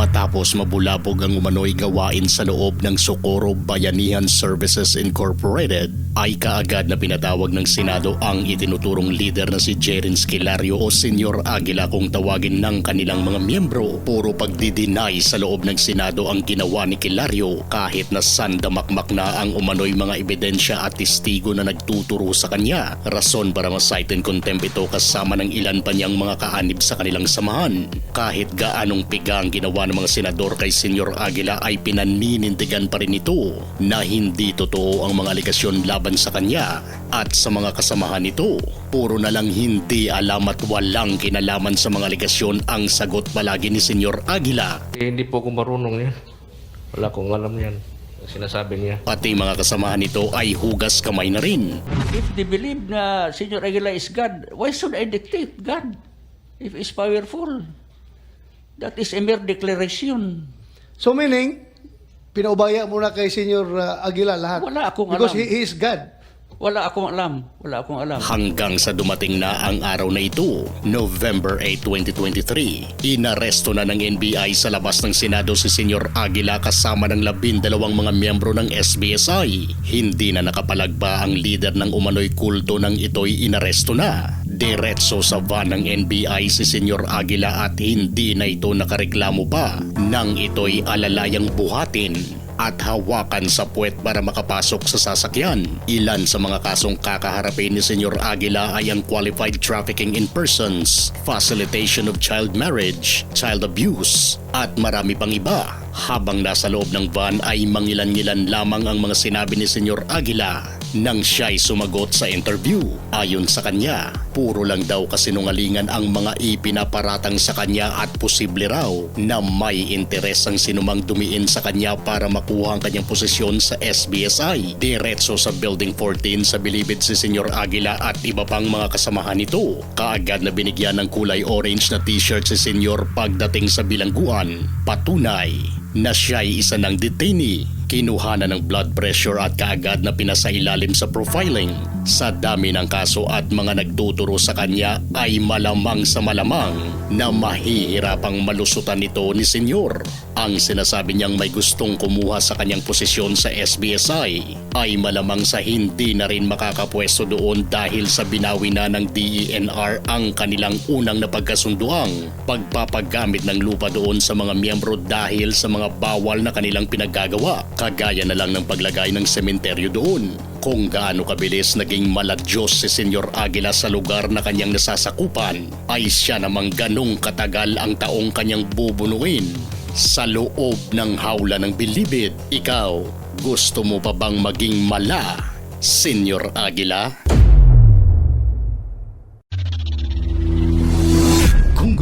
Matapos mabulabog ang umano'y gawain sa loob ng Socorro Bayanihan Services Incorporated, ay kaagad na pinatawag ng Senado ang itinuturong leader na si Jerin Skilario o Senyor Aguila kung tawagin ng kanilang mga miyembro. Puro pagdidinay sa loob ng Senado ang ginawa ni Kilario kahit na sandamakmak na ang umano'y mga ebidensya at testigo na nagtuturo sa kanya. Rason para ma-cite in contempt ito kasama ng ilan pa niyang mga kaanib sa kanilang samahan. Kahit gaanong piga ang ginawa ng mga senador kay Senyor Aguila ay pinaninindigan pa rin ito na hindi totoo ang mga aligasyon laban sa kanya at sa mga kasamahan nito. Puro na lang hindi alam at walang kinalaman sa mga aligasyon ang sagot palagi ni Senyor Aguila. Eh, hindi po ako marunong yan. Wala akong alam yan. Ang Sinasabi niya. Pati mga kasamahan nito ay hugas kamay na rin. If they believe na Senor Aguila is God, why should I dictate God if He's powerful? That is a mere declaration. So meaning, pinaubaya mo na kay Senyor uh, Aguila lahat. Wala akong Because alam. he, he is God. Wala akong alam. Wala akong alam. Hanggang sa dumating na ang araw na ito, November 8, 2023, inaresto na ng NBI sa labas ng Senado si Senyor Aguila kasama ng labindalawang mga miyembro ng SBSI. Hindi na nakapalagba ang leader ng umano'y kulto nang ito'y inaresto na. Diretso sa van ng NBI si Senyor Aguila at hindi na ito nakareklamo pa nang ito'y alalayang buhatin at hawakan sa puwet para makapasok sa sasakyan. Ilan sa mga kasong kakaharapin ni Senyor Aguila ay ang qualified trafficking in persons, facilitation of child marriage, child abuse, at marami pang iba. Habang nasa loob ng van ay mangilan-ngilan lamang ang mga sinabi ni Senyor Aguila nang siya'y sumagot sa interview. Ayon sa kanya, puro lang daw kasinungalingan ang mga ipinaparatang sa kanya at posible raw na may interes ang sinumang dumiin sa kanya para makuha ang kanyang posisyon sa SBSI. Diretso sa Building 14 sa Bilibid si Senyor Aguila at iba pang mga kasamahan nito. Kaagad na binigyan ng kulay orange na t-shirt si Senyor pagdating sa bilangguan. Patunay na siya'y isa ng detainee kinuha na ng blood pressure at kaagad na pinasailalim sa profiling. Sa dami ng kaso at mga nagtuturo sa kanya ay malamang sa malamang na mahihirapang malusutan nito ni Senyor. Ang sinasabi niyang may gustong kumuha sa kanyang posisyon sa SBSI ay malamang sa hindi na rin makakapwesto doon dahil sa binawi na ng DENR ang kanilang unang napagkasunduang pagpapagamit ng lupa doon sa mga miyembro dahil sa mga bawal na kanilang pinaggagawa kagaya na lang ng paglagay ng sementeryo doon. Kung gaano kabilis naging maladyos si Senyor Aguila sa lugar na kanyang nasasakupan, ay siya namang ganong katagal ang taong kanyang bubunuin. Sa loob ng hawla ng bilibid, ikaw, gusto mo pa bang maging mala, Senyor Aguila?